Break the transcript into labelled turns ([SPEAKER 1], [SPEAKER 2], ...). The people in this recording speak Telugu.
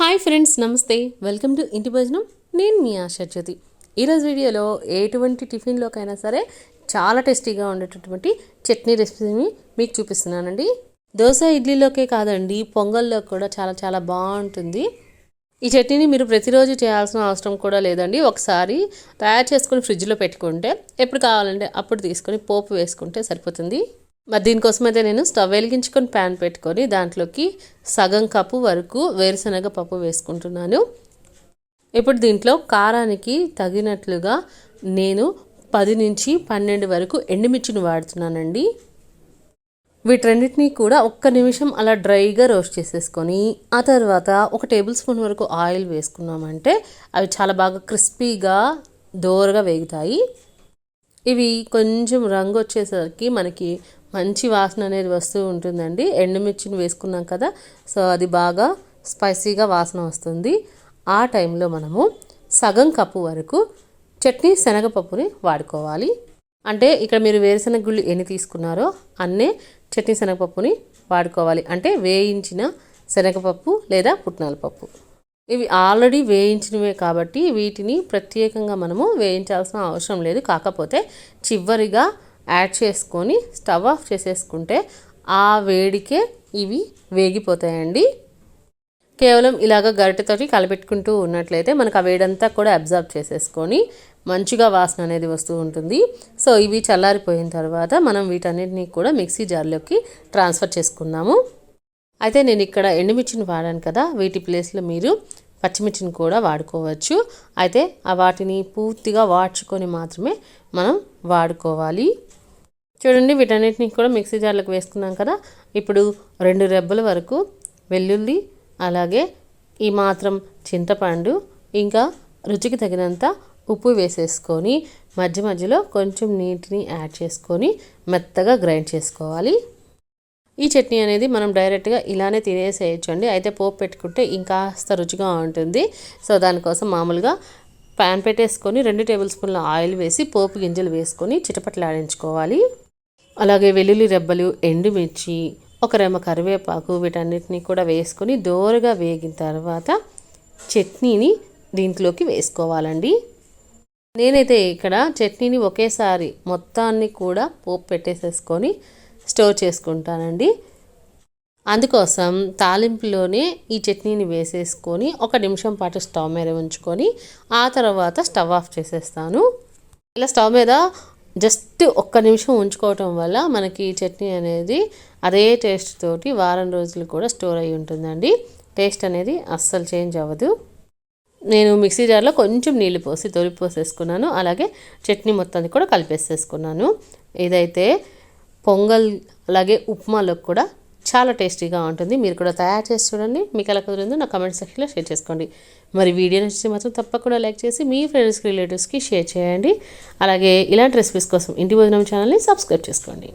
[SPEAKER 1] హాయ్ ఫ్రెండ్స్ నమస్తే. వెల్కమ్ టు ఇంటి భోజనం. నేను మీ ఆశా జ్యోతి. ఈరోజు వీడియోలో ఎటువంటి టిఫిన్లోకైనా సరే చాలా టేస్టీగా ఉండేటటువంటి చట్నీ రెసిపీని మీకు చూపిస్తున్నానండి. దోశ ఇడ్లీలోకే కాదండి పొంగల్లో కూడా చాలా చాలా బాగుంటుంది. ఈ చట్నీని మీరు ప్రతిరోజు చేయాల్సిన అవసరం కూడా లేదండి. ఒకసారి తయారు చేసుకుని ఫ్రిడ్జ్లో పెట్టుకుంటే ఎప్పుడు కావాలంటే అప్పుడు తీసుకొని పోపు వేసుకుంటే సరిపోతుంది. మరి దీనికోసం అయితే నేను స్టవ్ వెలిగించుకొని ప్యాన్ పెట్టుకొని దాంట్లోకి సగం కప్పు వరకు వేరుశనగ పప్పు వేసుకుంటున్నాను. ఇప్పుడు దీంట్లో కారానికి తగినట్లుగా నేను పది నుంచి పన్నెండు వరకు ఎండుమిర్చిని వాడుతున్నానండి. వీటన్నిటినీ కూడా ఒక్క నిమిషం అలా డ్రైగా రోస్ట్ చేసేసుకొని ఆ తర్వాత ఒక టేబుల్ స్పూన్ వరకు ఆయిల్ వేసుకున్నామంటే అవి చాలా బాగా క్రిస్పీగా దోరగా వేగుతాయి. ఇవి కొంచెం రంగు వచ్చేసరికి మనకి మంచి వాసన అనేది వస్తూ ఉంటుందండి. ఎండుమిర్చిని వేసుకున్నాం కదా సో అది బాగా స్పైసీగా వాసన వస్తుంది. ఆ టైంలో మనము సగం కప్పు వరకు చట్నీ శనగపప్పుని వాడుకోవాలి. అంటే ఇక్కడ మీరు వేరుశనగ గుళ్ళు ఎన్ని తీసుకున్నారో అన్నే చట్నీ శనగపప్పుని వాడుకోవాలి. అంటే వేయించిన శనగపప్పు లేదా పుట్నాల పప్పు. ఇవి ఆల్రెడీ వేయించినవే కాబట్టి వీటిని ప్రత్యేకంగా మనము వేయించాల్సిన అవసరం లేదు. కాకపోతే చివరిగా యాడ్ చేసుకొని స్టవ్ ఆఫ్ చేసేసుకుంటే ఆ వేడికే ఇవి వేగిపోతాయండి. కేవలం ఇలాగ గరిటెతోటి కలపెట్టుకుంటూ ఉన్నట్లయితే మనకు ఆ వేడంతా కూడా అబ్జర్వ్ చేసేసుకొని మంచిగా వాసన అనేది వస్తూ ఉంటుంది. సో ఇవి చల్లారిపోయిన తర్వాత మనం వీటన్నిటిని కూడా మిక్సీ జార్లోకి ట్రాన్స్ఫర్ చేసుకున్నాము అయితే నేను ఇక్కడ ఎండుమిర్చిని వాడాను కదా వీటి ప్లేస్లో మీరు పచ్చిమిర్చిని కూడా వాడుకోవచ్చు. అయితే ఆ వాటిని పూర్తిగా వాడ్చుకొని మాత్రమే మనం వాడుకోవాలి. చూడండి వీటన్నిటిని కూడా మిక్సీ జార్లకు వేసుకున్నాం కదా. ఇప్పుడు రెండు రెబ్బల వరకు వెల్లుల్లి అలాగే ఈ మాత్రం చింతపండు ఇంకా రుచికి తగినంత ఉప్పు వేసేసుకొని మధ్య మధ్యలో కొంచెం నీటిని యాడ్ చేసుకొని మెత్తగా గ్రైండ్ చేసుకోవాలి. ఈ చట్నీ అనేది మనం డైరెక్ట్గా ఇలానే తినేసేయచ్చండి. అయితే పోపు పెట్టుకుంటే ఇంకాస్త రుచిగా ఉంటుంది. సో దానికోసం మామూలుగా ప్యాన్ పెట్టేసుకొని రెండు టేబుల్ స్పూన్ల ఆయిల్ వేసి పోపు గింజలు వేసుకొని చిటపట్లాడించుకోవాలి. అలాగే వెల్లుల్లి రెబ్బలు ఎండుమిర్చి ఒక రెమ్మ కరివేపాకు వీటన్నిటిని కూడా వేసుకొని దోరగా వేగిన తర్వాత చట్నీని దీంట్లోకి వేసుకోవాలండి. నేనైతే ఇక్కడ చట్నీని ఒకేసారి మొత్తాన్ని కూడా పోపు పెట్టేసేసుకొని స్టోర్ చేసుకుంటానండి. అందుకోసం తాలింపులోనే ఈ చట్నీని వేసేసుకొని ఒక నిమిషం పాటు స్టవ్ మీద ఉంచుకొని ఆ తర్వాత స్టవ్ ఆఫ్ చేసేస్తాను. ఇలా స్టవ్ మీద జస్ట్ ఒక్క నిమిషం ఉంచుకోవటం వల్ల మనకి చట్నీ అనేది అదే టేస్ట్ తోటి వారం రోజులు కూడా స్టోర్ అయి ఉంటుందండి. టేస్ట్ అనేది అస్సలు చేంజ్ అవ్వదు. నేను మిక్సీ జార్లో కొంచెం నీళ్ళు పోసి తొలిపోసేసుకున్నాను అలాగే చట్నీ మొత్తాన్ని కూడా కలిపేసేసుకున్నాను. ఇదైతే పొంగల్ అలాగే ఉప్మాలోకి కూడా చాలా టేస్టీగా ఉంటుంది. మీరు కూడా తయారు చేసి చూడండి. మీకు ఎలా కుదిరిందో నా కమెంట్ సెక్షన్లో షేర్ చేసుకోండి. మరి వీడియో నచ్చితే మాత్రం తప్పకుండా లైక్ చేసి మీ ఫ్రెండ్స్కి రిలేటివ్స్కి షేర్ చేయండి. అలాగే ఇలాంటి రెసిపీస్ కోసం ఇంటి భోజనం ఛానల్ని సబ్స్క్రైబ్ చేసుకోండి.